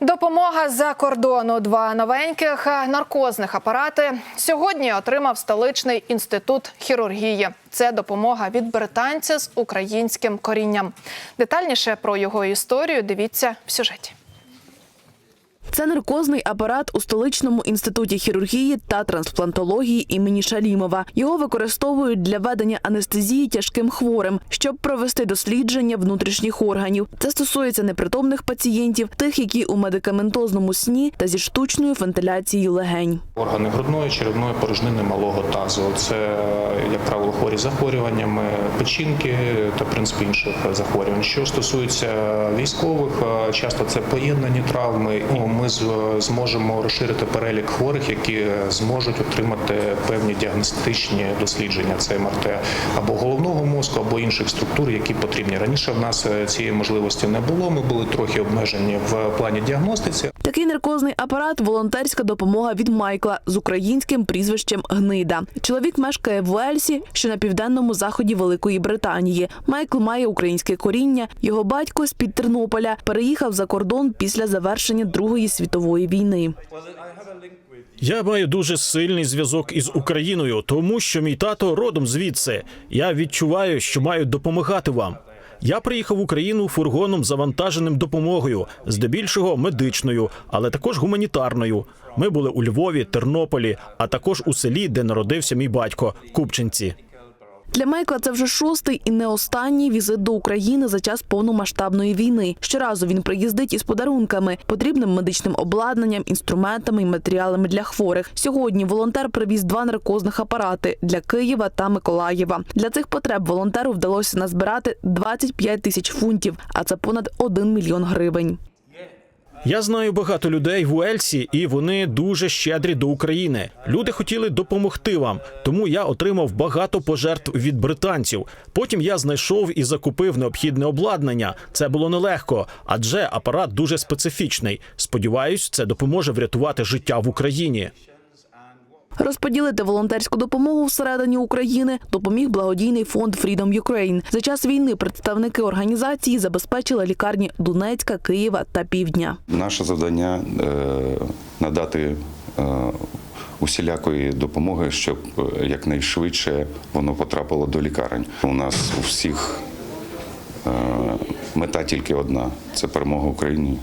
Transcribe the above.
Допомога з-за кордону. Два новеньких наркозних апарати сьогодні отримав столичний інститут хірургії. Це допомога від британця з українським корінням. Детальніше про його історію дивіться в сюжеті. Це наркозний апарат у столичному інституті хірургії та трансплантології імені Шалімова. Його використовують для ведення анестезії тяжким хворим, щоб провести дослідження внутрішніх органів. Це стосується непритомних пацієнтів, тих, які у медикаментозному сні та зі штучною вентиляцією легень. Органи грудної, черевної порожнини малого тазу. Це, як правило, хворі захворюваннями печінки та в принципі інших захворювань. Що стосується військових, часто це поєднані травми. Ну, Зможемо розширити перелік хворих, які зможуть отримати певні діагностичні дослідження. Це МРТ або головного мозку, або інших структур, які потрібні. Раніше в нас е, цієї можливості не було. Ми були трохи обмежені в плані діагностиці. Такий наркозний апарат волонтерська допомога від Майкла з українським прізвищем Гнида. Чоловік мешкає в Уельсі, що на південному заході Великої Британії. Майкл має українське коріння. Його батько з під Тернополя переїхав за кордон після завершення Другої світової війни. Я маю дуже сильний зв'язок із Україною, тому що мій тато родом звідси. Я відчуваю, що маю допомагати вам. Я приїхав в Україну фургоном завантаженим допомогою, здебільшого медичною, але також гуманітарною. Ми були у Львові, Тернополі, а також у селі, де народився мій батько Купчинці. Для Майкла це вже шостий і не останній візит до України за час повномасштабної війни. Щоразу він приїздить із подарунками, потрібним медичним обладнанням, інструментами і матеріалами для хворих. Сьогодні волонтер привіз два наркозних апарати для Києва та Миколаєва. Для цих потреб волонтеру вдалося назбирати 25 тисяч фунтів, а це понад 1 мільйон гривень. Я знаю багато людей в Уельсі, і вони дуже щедрі до України. Люди хотіли допомогти вам, тому я отримав багато пожертв від британців. Потім я знайшов і закупив необхідне обладнання. Це було нелегко, адже апарат дуже специфічний. Сподіваюсь, це допоможе врятувати життя в Україні. Розподілити волонтерську допомогу всередині України допоміг благодійний фонд Freedom Ukraine. За час війни представники організації забезпечили лікарні Донецька, Києва та Півдня. Наше завдання е, надати е, усілякої допомоги, щоб е, якнайшвидше воно потрапило до лікарень. У нас у всіх мета тільки одна це перемога Україні